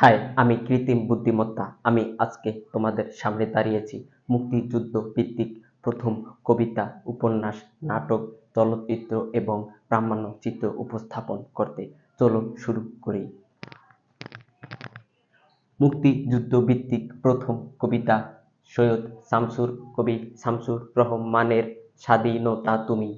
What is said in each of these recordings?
High, আমি কৃত্রিম বুদ্ধিমত্তা। আমি আজকে তোমাদের সামনে দাঁড়িয়েছি। মুক্তিযুদ্ধ ভিত্তিক প্রথম কবিতা, উপন্যাস, নাটক, চলচ্চিত্র এবং প্রামাণ্য চিত্র উপস্থাপন করতে। চলো শুরু করি। মুক্তিযুদ্ধ ভিত্তিক প্রথম কবিতা, সৈয়দ শামসুর কবি শামসুর রহমানের স্বাধীনতা তুমি।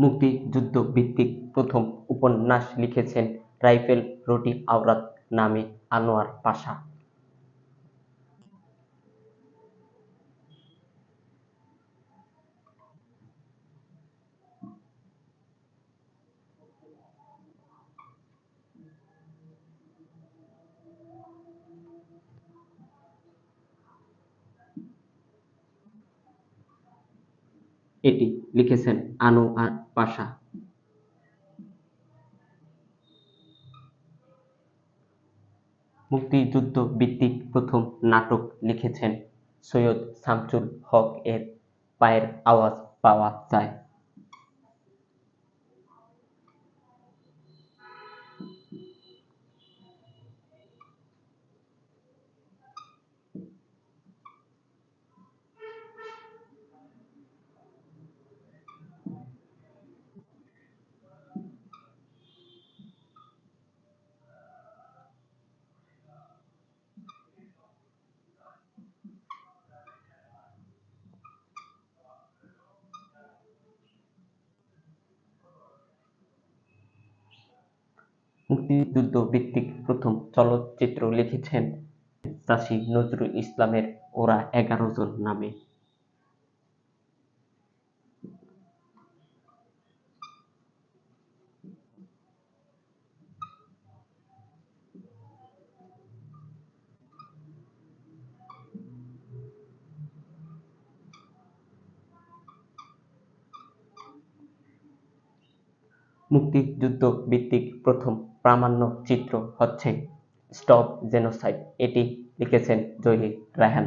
মুক্তিযুদ্ধ ভিত্তিক প্রথম উপন্যাস লিখেছেন রাইফেল রুটি আওরাত নামে আনোয়ার পাশা। এটি লিখেছেন আনোয়ার পাশা। মুক্তিযুদ্ধ ভিত্তিক প্রথম নাটক লিখেছেন সৈয়দ শামসুল হক এর পায়ের আওয়াজ পাওয়া যায়। মুক্তিযুদ্ধ ভিত্তিক প্রথম চলচ্চিত্র লিখেছেন চাষী নজরুল ইসলামের ওরা এগারো জন নামে। মুক্তিযুদ্ধ ভিত্তিক প্রথম প্রামাণ্যচিত্র হচ্ছে স্টপ জেনোসাইড। এটি লিখেছেন জহির রায়হান।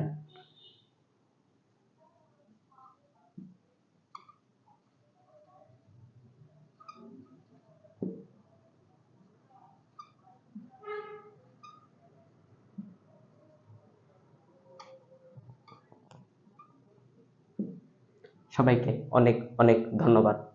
সবাইকে অনেক অনেক ধন্যবাদ।